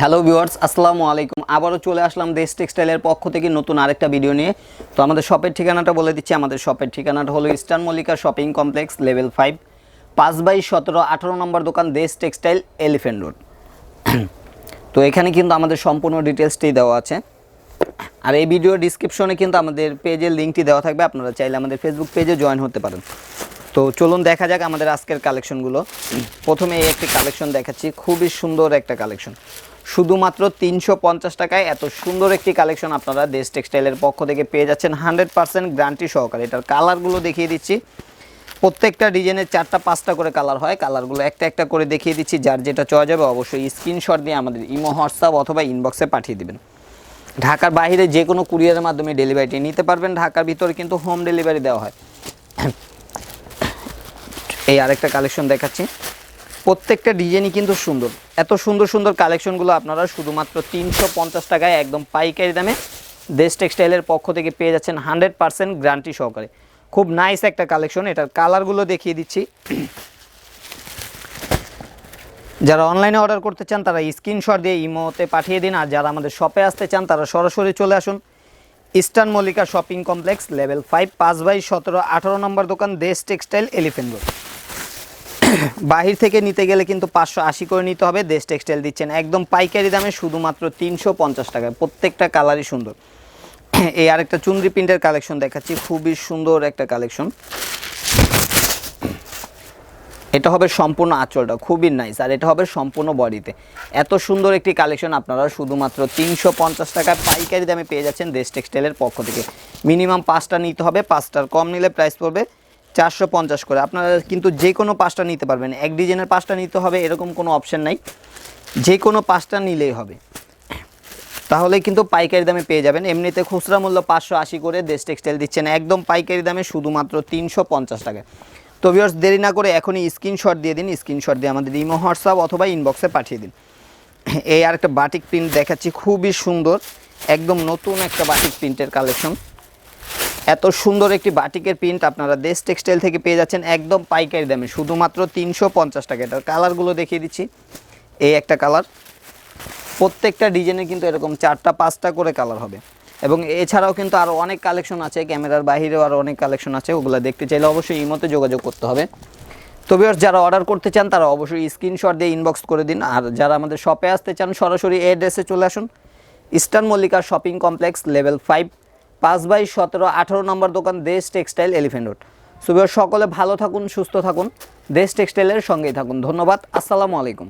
Hello viewers আসসালামু আলাইকুম। আবারও চলে আসলাম দেশ টেক্সটাইলের পক্ষ থেকে নতুন আরেকটা ভিডিও নিয়ে। তো আমাদের শপের ঠিকানাটা বলে দিচ্ছি। আমাদের শপের ঠিকানাটা হলো Eastern Mallika shopping complex level five পাঁচ বাই সতেরো, আঠারো নম্বর দোকান, দেশ টেক্সটাইল এলিফেন্ট রোড তো এখানে কিন্তু আমাদের সম্পূর্ণ ডিটেলসটি দেওয়া আছে। আর এই ভিডিও ডিসক্রিপশনে কিন্তু আমাদের পেজের লিঙ্কটি দেওয়া থাকবে। আপনারা চাইলে আমাদের ফেসবুক পেজে জয়েন হতে পারেন। তো চলুন দেখা যাক আমাদের আজকের কালেকশনগুলো প্রথমে এই একটি কালেকশন দেখাচ্ছি। খুবই সুন্দর একটা কালেকশন শুধুমাত্র তিনশো পঞ্চাশ টাকায় এত সুন্দর একটি কালেকশন আপনারা দেশ টেক্সটাইলের পক্ষ থেকে পেয়ে যাচ্ছেন। হান্ড্রেড পার্সেন্ট গ্যারান্টি সহকারে এটার কালারগুলো দেখিয়ে দিচ্ছি। প্রত্যেকটা ডিজাইনের চারটা পাঁচটা করে কালার হয়। কালারগুলো একটা একটা করে দেখিয়ে দিচ্ছি। যার যেটা চাওয়া যাবে অবশ্যই স্ক্রিনশট দিয়ে আমাদের ইমো, হোয়াটসঅ্যাপ অথবা ইনবক্সে পাঠিয়ে দেবেন। ঢাকার বাইরে যে কোনো কুরিয়ারের মাধ্যমে ডেলিভারিটি নিতে পারবেন। ঢাকার ভিতরে কিন্তু হোম ডেলিভারি দেওয়া হয়। এই আরেকটা কালেকশন দেখাচ্ছি। প্রত্যেকটা ডিজাইনই কিন্তু সুন্দর। এত সুন্দর সুন্দর কালেকশনগুলো আপনারা শুধুমাত্র তিনশো পঞ্চাশ টাকায় একদম পাইকারি দামে দেশ টেক্সটাইলের পক্ষ থেকে পেয়ে যাচ্ছেন হান্ড্রেড পার্সেন্ট গ্যারান্টি সহকারে। খুব নাইস একটা কালেকশন, এটার কালারগুলো দেখিয়ে দিচ্ছি। যারা অনলাইনে অর্ডার করতে চান, তারা স্ক্রিনশট দিয়ে ইমোতে পাঠিয়ে দিন, আর যারা আমাদের শপে আসতে চান, তারা সরাসরি চলে আসুন। Eastern Mallika shopping complex, level five, পাঁচ বাই সতেরো, আঠারো নম্বর দোকান, দেশ টেক্সটাইল এলিফেন্ট রোড। বাহির থেকে নিতে গেলে কিন্তু পাঁচশো আশি করে নিতে হবে। দেশ টেক্সটাইল দিচ্ছেন একদম পাইকারি দামে শুধুমাত্র তিনশো পঞ্চাশ টাকায়। প্রত্যেকটা কালারই সুন্দর। এই আরেকটা চুনরি প্রিন্টের কালেকশন দেখাচ্ছি। খুবই সুন্দর একটা কালেকশন এটা হবে সম্পূর্ণ আঁচলটা, খুবই নাইস আর এটা হবে সম্পূর্ণ বডিতে। এত সুন্দর একটি কালেকশন আপনারা শুধুমাত্র তিনশো পঞ্চাশ টাকায় পাইকারি দামে পেয়ে যাচ্ছেন দেশ টেক্সটাইলের পক্ষ থেকে। মিনিমাম পাঁচটা নিতে হবে। পাঁচটার কম নিলে প্রাইস পড়বে। চারশো পঞ্চাশ করে। আপনারা কিন্তু যে কোনো পাঁচটা নিতে পারবেন। এক ডিজাইনের পাঁচটা নিতে হবে, এরকম কোনো অপশান নাই। যে কোনো পাঁচটা নিলেই হবে। তাহলে কিন্তু পাইকারি দামে পেয়ে যাবেন। এমনিতে খুচরা মূল্য পাঁচশো আশি করে দেশ টেক্সটাইল দিচ্ছেন। একদম পাইকারি দামে শুধুমাত্র তিনশো পঞ্চাশ টাকা। তো ভিউয়ার্স দেরি না করে এখনই স্ক্রিনশট দিয়ে দিন। স্ক্রিনশট দিয়ে আমাদের ইমো হোয়াটসঅ্যাপ অথবা ইনবক্সে পাঠিয়ে দিন। এই আর একটা বাটিক প্রিন্ট দেখাচ্ছি। খুবই সুন্দর। একদম নতুন একটা বাটিক প্রিন্টের কালেকশন এত সুন্দর একটি বাটিকের প্রিন্ট আপনারা দেশ টেক্সটাইল থেকে পেয়ে যাচ্ছেন একদম পাইকারি দামে, শুধুমাত্র তিনশো পঞ্চাশ টাকা। এটার কালারগুলো দেখিয়ে দিচ্ছি। এই একটা কালার প্রত্যেকটা ডিজাইনে কিন্তু এরকম চারটা, পাঁচটা করে কালার হবে। এবং এছাড়াও কিন্তু আরও অনেক কালেকশন আছে ক্যামেরার বাইরেও আরও অনেক কালেকশন আছে, ওগুলো দেখতে চাইলে অবশ্যই ইমোতে যোগাযোগ করতে হবে। তবে যারা অর্ডার করতে চান, তারা অবশ্যই স্ক্রিনশট দিয়ে ইনবক্স করে দিন। আর যারা আমাদের শপে আসতে চান, সরাসরি এই অ্যাড্রেসে চলে আসুন। Eastern Mallika shopping complex level five পাঁচ বাই সতেরো, আঠারো নম্বর দোকান দেশ টেক্সটাইল এলিফেন্ট রোড। সুবিধা সকলে ভালো থাকুন, সুস্থ থাকুন। দেশ টেক্সটাইলের সঙ্গেই থাকুন। ধন্যবাদ, আসসালামু আলাইকুম।